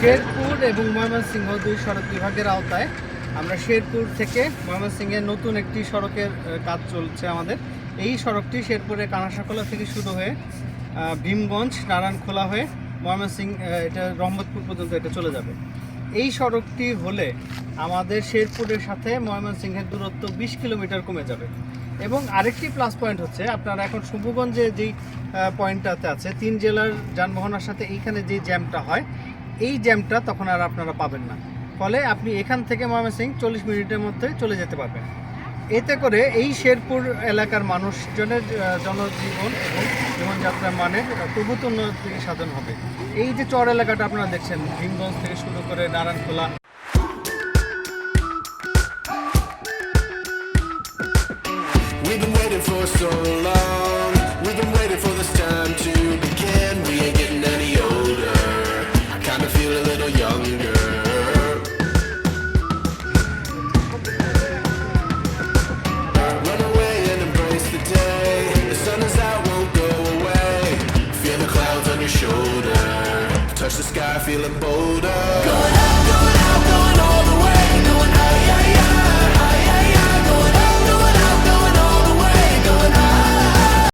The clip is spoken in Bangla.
শেরপুর এবং ময়মনসিংহ দুই সড়ক বিভাগের আওতায়। আমরা শেরপুর থেকে ময়মনসিংহের নতুন একটি সড়কের কাজ চলছে আমাদের। এই সড়কটি শেরপুরের কানাসাখোলা থেকে শুরু হয়ে ভীমগঞ্জ, নারায়ণখোলা হয়ে ময়মনসিংহ এটা রহমতপুর পর্যন্ত এটা চলে যাবে। এই সড়কটি হলে আমাদের শেরপুরের সাথে ময়মনসিংহের দূরত্ব বিশ কিলোমিটার কমে যাবে। এবং আরেকটি প্লাস পয়েন্ট হচ্ছে, আপনারা এখন শুভগঞ্জে যেই পয়েন্টটাতে আছে, তিন জেলার যানবাহনের সাথে এইখানে যে জ্যামটা হয় এই জ্যামটা তখন আর আপনারা পাবেন না। ফলে আপনি এখান থেকে ময়মনসিংহ চল্লিশ মিনিটের মধ্যে চলে যেতে পারবেন। এতে করে এই শেরপুর এলাকার মানুষজনের জনজীবন এবং জীবনযাত্রার মানের প্রভূত উন্নতি সাধন হবে। এই যে চর এলাকাটা আপনারা দেখছেন, ভীমগঞ্জ থেকে শুরু করে Narayankhola. We've been waiting for so long. We've been waiting for this time to Touch the sky, feeling bolder.